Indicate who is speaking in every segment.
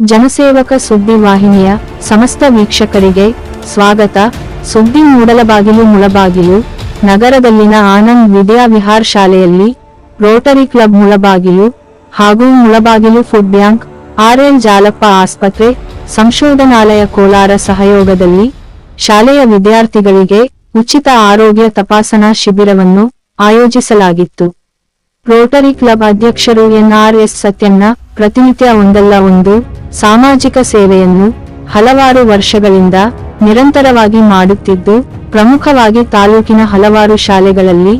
Speaker 1: ಜನಸೇವಕ ಸುದ್ದಿ ವಾಹಿನಿಯ ಸಮಸ್ತ ವೀಕ್ಷಕರಿಗೆ ಸ್ವಾಗತ. ಸುದ್ದಿ ಮೂಡಲಬಾಗಿಲು ಮುಳಬಾಗಿಲು, ನಗರದಲ್ಲಿನ ಆನಂದ್ ವಿದ್ಯಾ ವಿಹಾರ್ ಶಾಲೆಯಲ್ಲಿ ರೋಟರಿ ಕ್ಲಬ್ ಮುಳಬಾಗಿಲು ಹಾಗೂ Mulbagal food bank R L Jalappa ಆಸ್ಪತ್ರೆ, ಸಂಶೋಧನಾಲಯ ಕೋಲಾರ ಸಹಯೋಗದಲ್ಲಿ ಶಾಲೆಯ ವಿದ್ಯಾರ್ಥಿಗಳಿಗೆ ಉಚಿತ ಆರೋಗ್ಯ ತಪಾಸಣಾ ಶಿಬಿರವನ್ನು ಆಯೋಜಿಸಲಾಗಿತ್ತು. ರೋಟರಿ ಕ್ಲಬ್ ಅಧ್ಯಕ್ಷರು ಎನ್ಆರ್ಎಸ್ ಸತ್ಯಣ್ಣ, ಪ್ರತಿನಿತ್ಯ ಒಂದಲ್ಲ ಒಂದು ಸಾಮಾಜಿಕ ಸೇವೆಯನ್ನು ಹಲವಾರು ವರ್ಷಗಳಿಂದ ನಿರಂತರವಾಗಿ ಮಾಡುತ್ತಿದ್ದು, ಪ್ರಮುಖವಾಗಿ ತಾಲೂಕಿನ ಹಲವಾರು ಶಾಲೆಗಳಲ್ಲಿ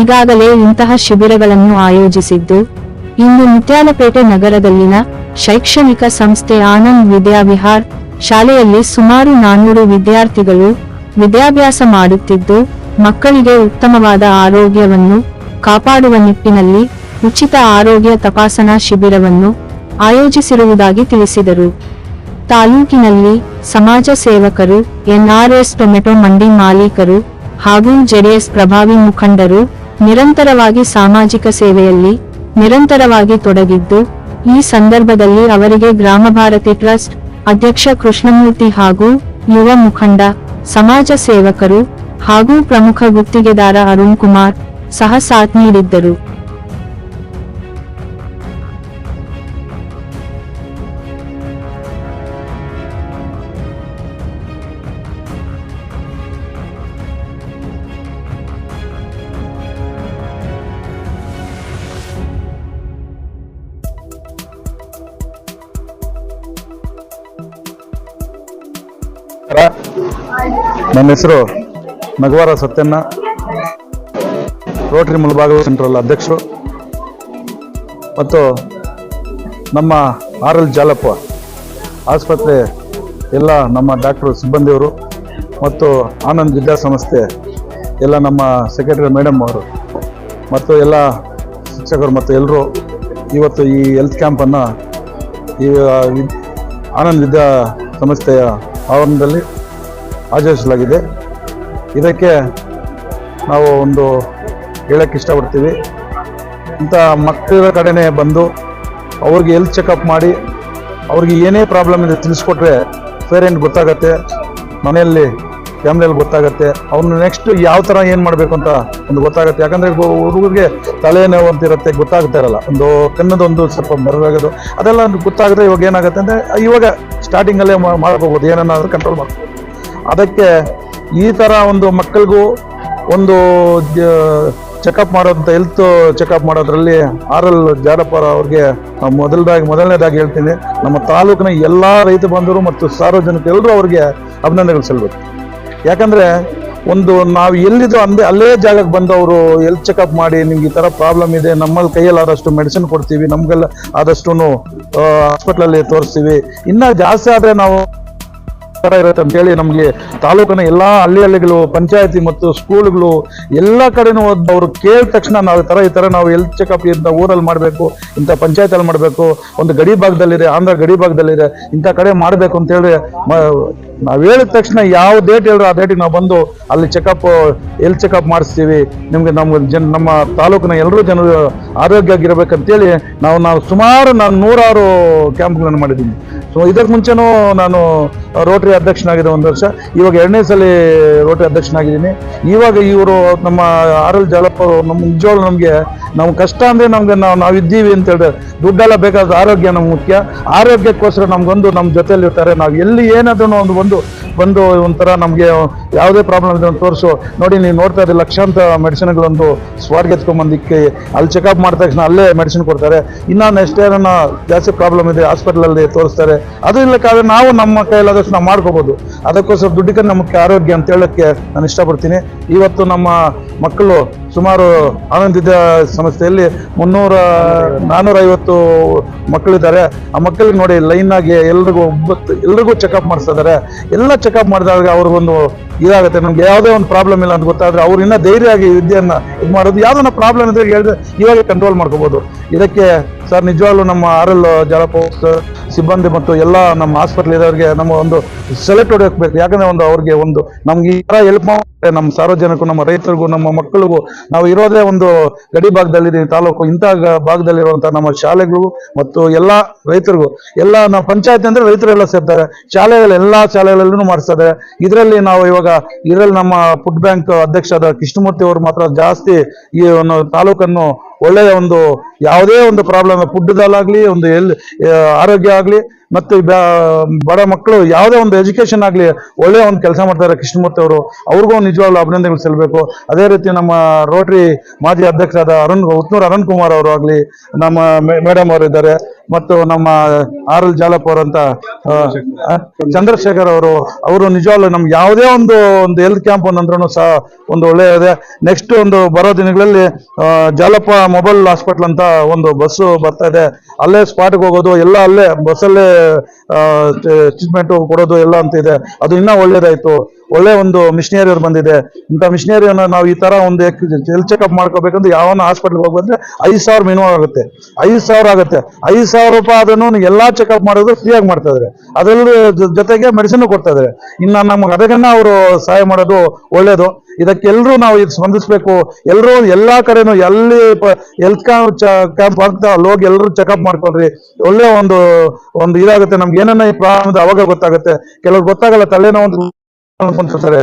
Speaker 1: ಈಗಾಗಲೇ ಇಂತಹ ಶಿಬಿರಗಳನ್ನು ಆಯೋಜಿಸಿದ್ದು, ಇಂದು ಮುತ್ಯಾಲಪೇಟೆ ನಗರದಲ್ಲಿನ ಶೈಕ್ಷಣಿಕ ಸಂಸ್ಥೆ ಆನಂದ್ ವಿದ್ಯಾವಿಹಾರ್ ಶಾಲೆಯಲ್ಲಿ ಸುಮಾರು ನಾನ್ನೂರು ವಿದ್ಯಾರ್ಥಿಗಳು ವಿದ್ಯಾಭ್ಯಾಸ ಮಾಡುತ್ತಿದ್ದು, ಮಕ್ಕಳಿಗೆ ಉತ್ತಮವಾದ ಆರೋಗ್ಯವನ್ನು ಕಾಪಾಡುವ ನಿಟ್ಟಿನಲ್ಲಿ ಉಚಿತ ಆರೋಗ್ಯ ತಪಾಸಣಾ ಶಿಬಿರವನ್ನು ಆಯೋಜಿಸಿರುವುದಾಗಿ ತಿಳಿಸಿದರು. ತಾಲೂಕಿನಲ್ಲಿ ಸಮಾಜ ಸೇವಕರು, ಎನ್ಆರ್ಎಸ್ ಟೊಮೆಟೊ ಮಂಡಿ ಮಾಲೀಕರು ಹಾಗೂ ಜೆಡಿಎಸ್ ಪ್ರಭಾವಿ ಮುಖಂಡರು ನಿರಂತರವಾಗಿ ಸಾಮಾಜಿಕ ಸೇವೆಯಲ್ಲಿ ನಿರಂತರವಾಗಿ ತೊಡಗಿದ್ದು, ಈ ಸಂದರ್ಭದಲ್ಲಿ ಅವರಿಗೆ ಗ್ರಾಮ ಭಾರತಿ ಟ್ರಸ್ಟ್ ಅಧ್ಯಕ್ಷ ಕೃಷ್ಣಮೂರ್ತಿ ಹಾಗೂ ಯುವ ಮುಖಂಡ, ಸಮಾಜ ಸೇವಕರು ಹಾಗೂ ಪ್ರಮುಖ ಗುತ್ತಿಗೆದಾರ ಅರುಣ್ ಕುಮಾರ್ ಸಹ ಸಾಥ್ ನೀಡಿದ್ದರು.
Speaker 2: ನನ್ನ ಹೆಸರು ನಗವಾರ ಸತ್ಯಣ್ಣ. ರೋಟರಿ ಮುಳಬಾಗಿಲು ಸೆಂಟ್ರಲ್ ಅಧ್ಯಕ್ಷರು ಮತ್ತು ನಮ್ಮ ಆರ್ ಎಲ್ ಜಾಲಪ್ಪ ಆಸ್ಪತ್ರೆ ಎಲ್ಲ ನಮ್ಮ ಡಾಕ್ಟರ್ ಸಿಬ್ಬಂದಿಯವರು ಮತ್ತು ಆನಂದ್ ವಿದ್ಯಾಸಂಸ್ಥೆ ಎಲ್ಲ ನಮ್ಮ ಸೆಕ್ರೆಟರಿ ಮೇಡಮ್ ಅವರು ಮತ್ತು ಎಲ್ಲ ಶಿಕ್ಷಕರು ಮತ್ತು ಎಲ್ಲರೂ ಇವತ್ತು ಈ ಹೆಲ್ತ್ ಕ್ಯಾಂಪನ್ನು ಈ ಆನಂದ್ ವಿದ್ಯಾ ಸಂಸ್ಥೆಯ ಆವರಣದಲ್ಲಿ ಆಚರಿಸಲಾಗಿದೆ ಇದಕ್ಕೆ ನಾವು ಒಂದು ಹೇಳಕ್ಕೆ ಇಷ್ಟಪಡ್ತೀವಿ. ಇಂಥ ಮಕ್ಕಳ ಕಡೆನೇ ಬಂದು ಅವ್ರಿಗೆ ಎಲ್ತ್ ಚೆಕಪ್ ಮಾಡಿ, ಅವ್ರಿಗೆ ಏನೇ ಪ್ರಾಬ್ಲಮ್ ಇದೆ ತಿಳಿಸ್ಕೊಟ್ರೆ ಪೇರೆಂಟ್ ಗೊತ್ತಾಗತ್ತೆ. ಮನೆಯಲ್ಲಿ ಫ್ಯಾಮಿಲಿಯಲ್ಲಿ ಗೊತ್ತಾಗತ್ತೆ. ಅವ್ರನ್ನ ನೆಕ್ಸ್ಟ್ ಯಾವ ಥರ ಏನು ಮಾಡಬೇಕು ಅಂತ ಒಂದು ಗೊತ್ತಾಗುತ್ತೆ. ಯಾಕಂದರೆ ಹುಡುಗರಿಗೆ ತಲೆನೋವು ಅಂತ ಇರುತ್ತೆ, ಗೊತ್ತಾಗ್ತಾ ಇರಲ್ಲ. ಒಂದು ಕಣ್ಣದೊಂದು ಸ್ವಲ್ಪ ಮರವಾಗೋದು. ಅದೆಲ್ಲ ಗೊತ್ತಾಗದೆ ಇವಾಗ ಏನಾಗುತ್ತೆ ಅಂದರೆ, ಇವಾಗ ಸ್ಟಾರ್ಟಿಂಗಲ್ಲೇ ಮಾಡ್ಕೋಬೋದು. ಏನನ್ನಾದರೂ ಕಂಟ್ರೋಲ್ ಮಾಡ್ಬೋದು ಅದಕ್ಕೆ ಈ ಥರ ಒಂದು ಮಕ್ಕಳಿಗೂ ಒಂದು ಚೆಕಪ್ ಮಾಡೋಂಥ ಹೆಲ್ತ್ ಚೆಕಪ್ ಮಾಡೋದ್ರಲ್ಲಿ ಆರ್ ಎಲ್ ಜಾಡಪ್ಪ ಅವ್ರಿಗೆ ಮೊದಲದಾಗಿ, ಮೊದಲನೇದಾಗಿ ಹೇಳ್ತೀನಿ. ನಮ್ಮ ತಾಲೂಕಿನ ಎಲ್ಲ ರೈತ ಬಂಧುರು ಮತ್ತು ಸಾರ್ವಜನಿಕ ಎಲ್ಲರೂ ಅವ್ರಿಗೆ ಅಭಿನಂದನೆಗಳು ಸಲ್ಲಬೇಕು. ಯಾಕಂದ್ರೆ ಒಂದು ನಾವು ಎಲ್ಲಿದ್ದು ಅಂದೇ, ಅಲ್ಲೇ ಜಾಗಕ್ಕೆ ಬಂದು ಅವರು ಎಲ್ತ್ ಚೆಕಪ್ ಮಾಡಿ, ನಿಮ್ಗೆ ಈ ಥರ ಪ್ರಾಬ್ಲಮ್ ಇದೆ, ನಮ್ಮಲ್ಲಿ ಕೈಯಲ್ಲಿ ಆದಷ್ಟು ಮೆಡಿಸಿನ್ ಕೊಡ್ತೀವಿ, ನಮಗೆಲ್ಲ ಆದಷ್ಟು ಹಾಸ್ಪಿಟ್ಲಲ್ಲಿ ತೋರಿಸ್ತೀವಿ. ಇನ್ನೂ ಜಾಸ್ತಿ ಆದರೆ ನಾವು ತರ ಇರುತ್ತೆ ಅಂತ ಹೇಳಿ ನಮಗೆ ತಾಲೂಕಿನ ಎಲ್ಲಾ ಹಳ್ಳಿ ಹಳ್ಳಿಗಳು, ಪಂಚಾಯತಿ ಮತ್ತು ಸ್ಕೂಲ್ಗಳು ಎಲ್ಲ ಕಡೆನೂ ಅವರು ಕೇಳಿದ ತಕ್ಷಣ ನಾವು ತರ ಈ ಥರ ನಾವು ಹೆಲ್ತ್ ಚೆಕಪ್ ಇಂಥ ಊರಲ್ಲಿ ಮಾಡಬೇಕು, ಇಂಥ ಪಂಚಾಯತಲ್ಲಿ ಮಾಡಬೇಕು, ಒಂದು ಗಡಿ ಭಾಗದಲ್ಲಿದೆ, ಆಂಧ್ರ ಗಡಿ ಭಾಗದಲ್ಲಿದೆ, ಇಂಥ ಕಡೆ ಮಾಡಬೇಕು ಅಂತ ಹೇಳಿ ನಾವು ಹೇಳಿದ ತಕ್ಷಣ ಯಾವ ಡೇಟ್ ಹೇಳಿದ್ರು ಆ ಡೇಟಿಗೆ ನಾವು ಬಂದು ಅಲ್ಲಿ ಚೆಕಪ್ ಹೆಲ್ತ್ ಚೆಕಪ್ ಮಾಡಿಸ್ತೀವಿ. ನಿಮಗೆ ನಮ್ಮ ಜನ, ನಮ್ಮ ತಾಲೂಕಿನ ಎಲ್ಲರೂ ಜನರು ಆರೋಗ್ಯ ಆಗಿರ್ಬೇಕಂತೇಳಿ ನಾವು ನಾವು ಸುಮಾರು ನಾನು ನೂರಾರು ಕ್ಯಾಂಪ್ಗಳನ್ನು ಮಾಡಿದ್ದೀನಿ ಇದಕ್ಕೆ ಮುಂಚೆನೂ ನಾನು ರೋಟರಿ ಅಧ್ಯಕ್ಷನಾಗಿದ್ದೆ ಒಂದು ವರ್ಷ. ಇವಾಗ ಎರಡನೇ ಸಲ ರೋಟರಿ ಅಧ್ಯಕ್ಷನಾಗಿದ್ದೀನಿ. ಇವಾಗ ಇವರು ನಮ್ಮ ಆರ್ ಎಲ್ ಜಾಲಪ್ಪ ನಮ್ಮ ನಿಜವಾಗ್ಲು ನಮಗೆ ನಾವು ಕಷ್ಟ ಅಂದರೆ ನಮಗೆ ನಾವು ನಾವು ಇದ್ದೀವಿ ಅಂತ ಹೇಳಿದ್ರೆ ದುಡ್ಡೆಲ್ಲ ಬೇಕಾದ ಆರೋಗ್ಯ ನಮ್ಗೆ ಮುಖ್ಯ. ಆರೋಗ್ಯಕ್ಕೋಸ್ಕರ ನಮ್ಗೊಂದು ನಮ್ಮ ಜೊತೆಯಲ್ಲಿ ಇರ್ತಾರೆ ನಾವು ಎಲ್ಲಿ ಏನಾದ್ರೂ ಒಂದು ಬಂದು ಬಂದು ಒಂಥರ ನಮಗೆ ಯಾವುದೇ ಪ್ರಾಬ್ಲಮ್ ಇದೆ ತೋರಿಸು. ನೋಡಿ, ನೀವು ನೋಡ್ತಾ ಇದ್ದೀವಿ ಲಕ್ಷಾಂತರ ಮೆಡಿಸಿನ್ಗಳೊಂದು ಸ್ವಾರ್ಗೆ ಎತ್ಕೊಂಬಂದಿಕ್ಕೆ ಅಲ್ಲಿ ಚೆಕಪ್ ಮಾಡಿದ ತಕ್ಷಣ ಅಲ್ಲೇ ಮೆಡಿಸಿನ್ ಕೊಡ್ತಾರೆ. ಇನ್ನು ನೆಕ್ಸ್ಟ್ ಏನನ್ನ ಜಾಸ್ತಿ ಪ್ರಾಬ್ಲಮ್ ಇದೆ ಹಾಸ್ಪಿಟಲಲ್ಲಿ ತೋರಿಸ್ತಾರೆ. ಅದು ಇಲ್ಲಕ್ಕಾದ್ರೆ ನಾವು ನಮ್ಮ ಕೈಲಾದಷ್ಟು ನಾವು ಮಾಡ್ಕೋಬೋದು. ಅದಕ್ಕೋಸ್ಕರ ದುಡ್ಡಿಗೆ ನಮಗೆ ಆರೋಗ್ಯ ಅಂತ ಹೇಳೋಕ್ಕೆ ನಾನು ಇಷ್ಟಪಡ್ತೀನಿ. ಇವತ್ತು ನಮ್ಮ ಮಕ್ಕಳು ಸುಮಾರು ಆನಂದಿದ್ದ ಸಂಸ್ಥೆಯಲ್ಲಿ ಮುನ್ನೂರ ನಾನ್ನೂರೈವತ್ತು ಮಕ್ಕಳಿದ್ದಾರೆ. ಆ ಮಕ್ಕಳಿಗೆ ನೋಡಿ ಲೈನ್ ಆಗಿ ಎಲ್ರಿಗೂ ಒಬ್ಬತ್ತು ಎಲ್ರಿಗೂ ಚೆಕಪ್ ಮಾಡಿಸ್ತಾ ಇದ್ದಾರೆ ಎಲ್ಲ ಚೆಕಪ್ ಮಾಡಿದಾಗ ಅವ್ರಿಗೊಂದು ಇದಾಗುತ್ತೆ. ನಮ್ಗೆ ಯಾವುದೇ ಒಂದು ಪ್ರಾಬ್ಲಮ್ ಇಲ್ಲ ಅಂತ ಗೊತ್ತಾದ್ರೆ ಅವ್ರು ಇನ್ನೂ ಧೈರ್ಯವಾಗಿ ವಿದ್ಯೆಯನ್ನು ಇದು ಮಾಡೋದು. ಯಾವ್ದನ್ನ ಪ್ರಾಬ್ಲಮ್ ಇದ್ರೆ ಹೇಳಿದ್ರೆ ಇವಾಗ ಕಂಟ್ರೋಲ್ ಮಾಡ್ಕೋಬೋದು. ಇದಕ್ಕೆ ಸರ್, ನಿಜವಾಗ್ಲೂ ನಮ್ಮ ಆರ್ ಎಲ್ ಸಿಬ್ಬಂದಿ ಮತ್ತು ಎಲ್ಲ ನಮ್ಮ ಹಾಸ್ಪಿಟಲ್ ಇರೋರಿಗೆ ನಮ್ಮ ಒಂದು ಸೆಲೆಕ್ಟ್ ಹೊಡೆಯಬೇಕು. ಯಾಕಂದ್ರೆ ಒಂದು ಅವ್ರಿಗೆ ಒಂದು ನಮ್ಗೆ ಈ ತರ ಹೆಲ್ಪ್ ಮಾಡ್ತಾರೆ ನಮ್ಮ ಸಾರ್ವಜನಿಕರು, ನಮ್ಮ ರೈತರಿಗೂ, ನಮ್ಮ ಮಕ್ಕಳಿಗೂ. ನಾವು ಇರೋದೇ ಒಂದು ಗಡಿ ಭಾಗದಲ್ಲಿ ತಾಲೂಕು. ಇಂಥ ಭಾಗದಲ್ಲಿರುವಂತಹ ನಮ್ಮ ಶಾಲೆಗಳು ಮತ್ತು ಎಲ್ಲ ರೈತರಿಗೂ. ಎಲ್ಲ ನಮ್ಮ ಪಂಚಾಯತ್ ಅಂದ್ರೆ ರೈತರೆಲ್ಲ ಸೇರ್ತಾರೆ. ಶಾಲೆಗಳು ಎಲ್ಲಾ ಶಾಲೆಗಳಲ್ಲೂ ಮಾಡಿಸ್ತಾರೆ ಇದರಲ್ಲಿ ನಾವು ಇವಾಗ ಇದರಲ್ಲಿ ನಮ್ಮ ಫುಡ್ ಬ್ಯಾಂಕ್ ಅಧ್ಯಕ್ಷರಾದ ಕೃಷ್ಣಮೂರ್ತಿ ಅವರು ಮಾತ್ರ ಜಾಸ್ತಿ ಈ ಒಂದು ತಾಲೂಕನ್ನು ಒಳ್ಳೆಯ ಒಂದು ಯಾವುದೇ ಒಂದು ಪ್ರಾಬ್ಲಮ್ ಫುಡ್ದಲ್ಲಾಗಲಿ ಒಂದು ಎಲ್ ಆರೋಗ್ಯ ಆಗಲಿ, ಮತ್ತು ಬಡ ಮಕ್ಕಳು ಯಾವುದೇ ಒಂದು ಎಜುಕೇಷನ್ ಆಗಲಿ, ಒಳ್ಳೆಯ ಒಂದು ಕೆಲಸ ಮಾಡ್ತಾರೆ ಕೃಷ್ಣಮೂರ್ತಿ ಅವರು. ಅವ್ರಿಗೂ ನಿಜವಾಗ್ಲೂ ಅಭಿನಂದನೆಗಳು ಸಲ್ಲಬೇಕು. ಅದೇ ರೀತಿ ನಮ್ಮ ರೋಟರಿ ಮಾಜಿ ಅಧ್ಯಕ್ಷರಾದ ಅರುಣ್, ಉತ್ನೂರ್ ಅರುಣ್ ಕುಮಾರ್ ಅವರು ಆಗಲಿ, ನಮ್ಮ ಮೇಡಮ್ ಅವರು ಇದ್ದಾರೆ ಮತ್ತು ನಮ್ಮ ಆರ್ ಎಲ್ ಜಾಲಪ್ಪ ಅವರಂತ ಚಂದ್ರಶೇಖರ್ ಅವರು ಅವರು ನಿಜವಾಗ್ಲೂ ನಮ್ಗೆ ಯಾವುದೇ ಒಂದು ಒಂದು ಹೆಲ್ತ್ ಕ್ಯಾಂಪ್ ಅಂದ್ರೂ ಸಹ ಒಂದು ಒಳ್ಳೆಯದೇ. ನೆಕ್ಸ್ಟ್ ಒಂದು ಬರೋ ದಿನಗಳಲ್ಲಿ ಜಾಲಪ್ಪ ಮೊಬೈಲ್ ಹಾಸ್ಪಿಟ್ಲ್ ಅಂತ ಒಂದು ಬಸ್ಸು ಬರ್ತಾ ಇದೆ. ಅಲ್ಲೇ ಸ್ಪಾಟ್ಗೆ ಹೋಗೋದು, ಎಲ್ಲ ಅಲ್ಲೇ ಬಸ್ಸಲ್ಲೇ ಟ್ರೀಟ್ಮೆಂಟ್ ಕೊಡೋದು ಎಲ್ಲ ಅಂತ ಇದೆ. ಅದು ಇನ್ನೂ ಒಳ್ಳೇದಾಯ್ತು. ಒಳ್ಳೆ ಒಂದು ಮಿಷನರಿ ಅವ್ರು ಬಂದಿದೆ. ಇಂಥ ಮಿಷನರಿಯನ್ನು ನಾವು ಈ ತರ ಒಂದು ಹೆಲ್ತ್ ಚೆಕಪ್ ಮಾಡ್ಕೋಬೇಕಂದ್ರೆ ಯಾವನ ಹಾಸ್ಪಿಟ್ಲ್ಗೆ ಹೋಗ್ಬಂದ್ರೆ ಐದು ಸಾವಿರ ಮಿನಿಮಮ್ ಆಗುತ್ತೆ. ಐದು ಸಾವಿರ ಆಗುತ್ತೆ. ಐದು ಸಾವಿರ ರೂಪಾಯಿ ಅದನ್ನು ಎಲ್ಲಾ ಚೆಕಪ್ ಮಾಡೋದು ಫ್ರೀಯಾಗಿ ಮಾಡ್ತಾ ಇದಾರೆ. ಅದರಲ್ಲೂ ಜೊತೆಗೆ ಮೆಡಿಸಿನ್ ಕೊಡ್ತಾ ಇದಾರೆ. ಇನ್ನು ನಮ್ಗೆ ಅದಕ್ಕನ್ನ ಅವರು ಸಹಾಯ ಮಾಡೋದು ಒಳ್ಳೇದು. ಇದಕ್ಕೆಲ್ಲರೂ ನಾವು ಇದು ಸ್ಪಂದಿಸ್ಬೇಕು. ಎಲ್ಲರೂ ಎಲ್ಲಾ ಕಡೆನೂ ಎಲ್ಲಿ ಹೆಲ್ತ್ ಕ್ಯಾಂಪ್ ಆಗ್ತಾ ಅಲ್ಲಿ ಹೋಗಿ ಎಲ್ಲರೂ ಚೆಕಪ್ ಮಾಡ್ಕೊಳ್ರಿ. ಒಳ್ಳೆ ಒಂದು ಒಂದು ಇದಾಗುತ್ತೆ. ನಮ್ಗೆ ಏನನ್ನ ಈ ಪ್ರಾಬ್ಲಮ್ ಅವಾಗ ಗೊತ್ತಾಗುತ್ತೆ. ಕೆಲವ್ರು ಗೊತ್ತಾಗಲ್ಲ, ತಲೆನೋವು ಅಂತ ಅನ್ಕೊಂತಿರ್ತಾರೆ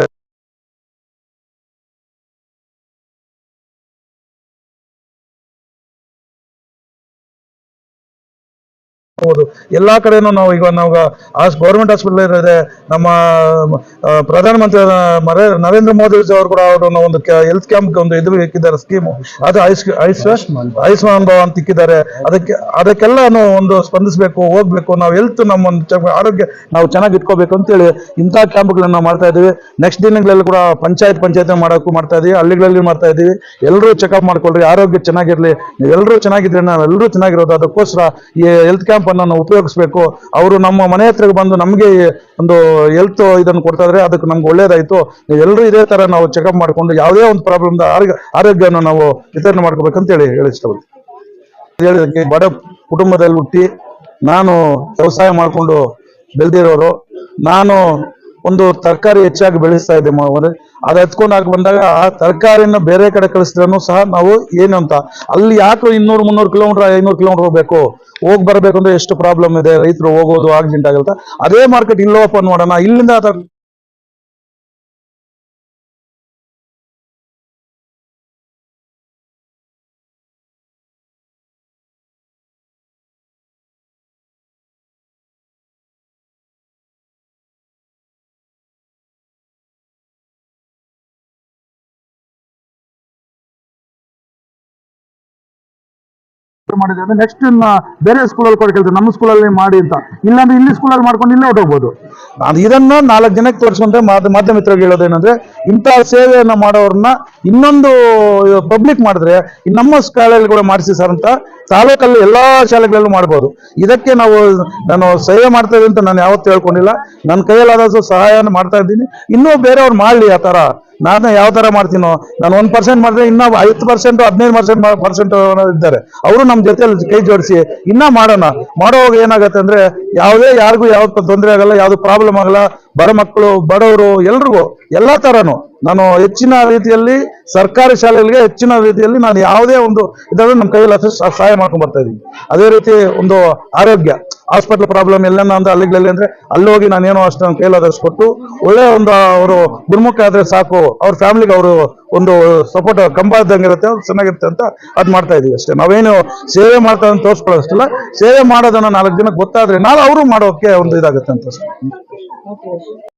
Speaker 2: ಹೌದು ಎಲ್ಲಾ ಕಡೆನೂ ನಾವು ಈಗ ನಾವು ಗೌರ್ಮೆಂಟ್ ಹಾಸ್ಪಿಟಲ್ ಇದೆ ನಮ್ಮ ಪ್ರಧಾನಮಂತ್ರಿ ನರೇಂದ್ರ ಮೋದಿ ಅವರು ಕೂಡ ಅವರು ಒಂದು ಹೆಲ್ತ್ ಕ್ಯಾಂಪ್ ಒಂದು ಇದು ಇಕ್ಕಿದ್ದಾರೆ ಸ್ಕೀಮ್ ಅದು ಆಯುಷ್ ಆಯುಷ್ಮಾನ್ ಭವ ಅಂತ ಇಕ್ಕಿದ್ದಾರೆ. ಅದಕ್ಕೆ ಅದಕ್ಕೆಲ್ಲ ಒಂದು ಸ್ಪಂದಿಸಬೇಕು, ಹೋಗ್ಬೇಕು. ನಾವು ಹೆಲ್ತ್ ನಮ್ಮ ಒಂದು ಆರೋಗ್ಯ, ನಾವು ಚೆನ್ನಾಗಿ ಇಟ್ಕೋಬೇಕು ಅಂತೇಳಿ ಇಂಥ ಕ್ಯಾಂಪ್ಗಳನ್ನ ನಾವು ಮಾಡ್ತಾ ಇದೀವಿ ನೆಕ್ಸ್ಟ್ ದಿನಗಳಲ್ಲಿ ಕೂಡ ಪಂಚಾಯತ್ ಪಂಚಾಯತ್ ಮಾಡೋಕ್ಕೂ ಮಾಡ್ತಾ ಇದೀವಿ. ಹಳ್ಳಿಗಳಲ್ಲಿ ಮಾಡ್ತಾ ಇದೀವಿ. ಎಲ್ಲರೂ ಚೆಕಪ್ ಮಾಡ್ಕೊಳ್ರಿ. ಆರೋಗ್ಯ ಚೆನ್ನಾಗಿರ್ಲಿ. ನೀವೆಲ್ಲರೂ ಚೆನ್ನಾಗಿದ್ರೆ ನಾವೆಲ್ಲರೂ ಚೆನ್ನಾಗಿರೋದು. ಅದಕ್ಕೋಸ್ಕರ ಈ ಹೆಲ್ತ್ ಕ್ಯಾಂಪ್ ಅನ್ನು ನಾವು ಉಪಯೋಗಿಸ್ಬೇಕು. ಅವರು ನಮ್ಮ ಮನೆ ಹತ್ರಕ್ಕೆ ಬಂದು ನಮಗೆ ಒಂದು ಹೆಲ್ತ್ ಇದನ್ನು ಕೊಡ್ತಾ ಇದ್ರೆ ಅದಕ್ಕೆ ನಮ್ಗೆ ಒಳ್ಳೇದಾಯ್ತು. ಎಲ್ಲರೂ ಇದೇ ತರ ನಾವು ಚೆಕಪ್ ಮಾಡಿಕೊಂಡು ಯಾವುದೇ ಒಂದು ಪ್ರಾಬ್ಲಮ್ ಆರೋಗ್ಯ ಆರೋಗ್ಯನ ನಾವು ವಿತರಣೆ ಮಾಡ್ಕೋಬೇಕಂತ ಹೇಳಿ ಹೇಳಿ ಹೇಳಿದಕ್ಕೆ ಬಡ ಕುಟುಂಬದಲ್ಲಿ ಹುಟ್ಟಿ ನಾನು ವ್ಯವಸಾಯ ಮಾಡಿಕೊಂಡು ಬೆಳೆದಿರೋರು, ನಾನು ಒಂದು ತರಕಾರಿ ಹೆಚ್ಚಾಗಿ ಬೆಳೆಸ್ತಾ ಇದ್ದೆ ಮಾವರೆ ಅದು ಎತ್ಕೊಂಡು ಹಾಕಿ ಬಂದಾಗ ಆ ತರಕಾರಿನ ಬೇರೆ ಕಡೆ ಕಳಿಸಿದ್ರೂ ಸಹ ನಾವು ಏನು ಅಂತ, ಅಲ್ಲಿ ಯಾಕೆ ಇನ್ನೂರು ಮುನ್ನೂರು ಕಿಲೋಮೀಟರ್ ಐನೂರು ಕಿಲೋಮೀಟರ್ ಹೋಗ್ಬೇಕು. ಹೋಗಿ ಬರಬೇಕು ಅಂದ್ರೆ ಎಷ್ಟು ಪ್ರಾಬ್ಲಮ್ ಇದೆ? ರೈತರು ಹೋಗೋದು ಆಕ್ಸಿಡೆಂಟ್ ಆಗುತ್ತೆ. ಅದೇ ಮಾರ್ಕೆಟ್ ಇಲ್ಲ ಓಪನ್ ಮಾಡೋಣ, ಇಲ್ಲಿಂದ ಮಾಡಿದ್ರೆ ಅಂದ್ರೆ ನೆಕ್ಸ್ಟ್ ಬೇರೆ ಸ್ಕೂಲಲ್ಲಿ ಕೊಟ್ಟು ಕೇಳ್ತಾರೆ, ನಮ್ಮ ಸ್ಕೂಲಲ್ಲಿ ಮಾಡಿ ಅಂತ. ಇಲ್ಲಾಂದ್ರೆ ಇಲ್ಲಿ ಸ್ಕೂಲಲ್ಲಿ ಮಾಡ್ಕೊಂಡು ಇಲ್ಲೇ ಹೊಟ್ಟೋಗ್ಬೋದು ನಾನು ಇದನ್ನ ನಾಲ್ಕು ಜನಕ್ಕೆ ತೋರಿಸ್ಕೊಂಡ್ರೆ ಮಾಧ್ಯ, ಮಾಧ್ಯಮ ಮಿತ್ರರಿಗೆ ಹೇಳೋದೇನಂದ್ರೆ ಇಂತಹ ಸೇವೆಯನ್ನ ಮಾಡೋರನ್ನ ಇನ್ನೊಂದು ಪಬ್ಲಿಕ್ ಮಾಡಿದ್ರೆ ನಮ್ಮ ಶಾಲೆಯಲ್ಲಿ ಕೂಡ ಮಾಡಿಸಿ ಸರ್ ಅಂತ ತಾಲೂಕಲ್ಲಿ ಎಲ್ಲಾ ಶಾಲೆಗಳಲ್ಲೂ ಮಾಡ್ಬೋದು. ಇದಕ್ಕೆ ನಾವು, ನಾನು ಸೇವೆ ಮಾಡ್ತಾ ಅಂತ ನಾನು ಯಾವತ್ತೂ ಹೇಳ್ಕೊಂಡಿಲ್ಲ. ನನ್ನ ಕೈಯಲ್ಲಾದಷ್ಟು ಸಹಾಯನ ಮಾಡ್ತಾ ಇದ್ದೀನಿ. ಇನ್ನೂ ಬೇರೆಯವ್ರು ಮಾಡಲಿ ಆ ತರ ನಾನು ಯಾವ ತರ ಮಾಡ್ತೀನೋ, ನಾನು ಒಂದ್ ಪರ್ಸೆಂಟ್ ಮಾಡಿದ್ರೆ ಇನ್ನ ಐವತ್ತು ಪರ್ಸೆಂಟ್ ಹದಿನೈದು ಪರ್ಸೆಂಟ್ ಪರ್ಸೆಂಟ್ ಇದ್ದಾರೆ. ಅವರು ನಮ್ಮ ಜೊತೆಲಿ ಕೈ ಜೋಡಿಸಿ, ಇನ್ನ ಮಾಡೋಣ. ಮಾಡೋವಾಗ ಏನಾಗತ್ತೆ ಅಂದ್ರೆ, ಯಾವುದೇ ಯಾರಿಗೂ ಯಾವ್ದು ತೊಂದರೆ ಆಗಲ್ಲ, ಯಾವ್ದು ಪ್ರಾಬ್ಲಮ್ ಆಗಲ್ಲ ಬಡ ಮಕ್ಕಳು, ಬಡವರು ಎಲ್ರಿಗೂ ಎಲ್ಲಾ ತರನು. ನಾನು ಹೆಚ್ಚಿನ ರೀತಿಯಲ್ಲಿ ಸರ್ಕಾರಿ ಶಾಲೆಗಳಿಗೆ ಹೆಚ್ಚಿನ ರೀತಿಯಲ್ಲಿ ನಾನು ಯಾವುದೇ ಒಂದು ಇದಾದ್ರೆ ನಮ್ಮ ಕೈಯಲ್ಲಿ ಸಹಾಯ ಮಾಡ್ಕೊಂಡು ಬರ್ತಾ ಇದ್ದೀನಿ. ಅದೇ ರೀತಿ ಒಂದು ಆರೋಗ್ಯ. ಹಾಸ್ಪಿಟಲ್ ಪ್ರಾಬ್ಲಮ್ ಎಲ್ಲೆನ್ನ ಅಂದ್ರೆ ಅಲ್ಲಿಗಳಲ್ಲಿ ಅಂದ್ರೆ ಅಲ್ಲಿ ಹೋಗಿ ನಾನು ಏನೋ ಅಷ್ಟು ನನ್ನ ಕೊಟ್ಟು ಒಳ್ಳೆ ಒಂದು ಅವರು ಗುರುಮುಖ ಆದ್ರೆ ಸಾಕು. ಅವ್ರ ಫ್ಯಾಮಿಲಿಗೆ ಅವರು ಒಂದು ಸಪೋರ್ಟ್ ಕಂಬ ಇದ್ದಂಗೆ ಇರುತ್ತೆ ಚೆನ್ನಾಗಿರುತ್ತೆ ಅಂತ ಅದು ಮಾಡ್ತಾ ಇದೀವಿ ಅಷ್ಟೇ. ನಾವೇನು ಸೇವೆ ಮಾಡ್ತಾ ಅಂತ ತೋರಿಸ್ಕೊಳ್ಳೋಷ್ಟಲ್ಲ. ಸೇವೆ ಮಾಡೋದನ್ನ ನಾಲ್ಕು ಜನಕ್ಕೆ ಗೊತ್ತಾದ್ರೆ ನಾಳೆ ಅವರು ಮಾಡೋಕೆ ಒಂದು ಇದಾಗುತ್ತೆ ಅಂತ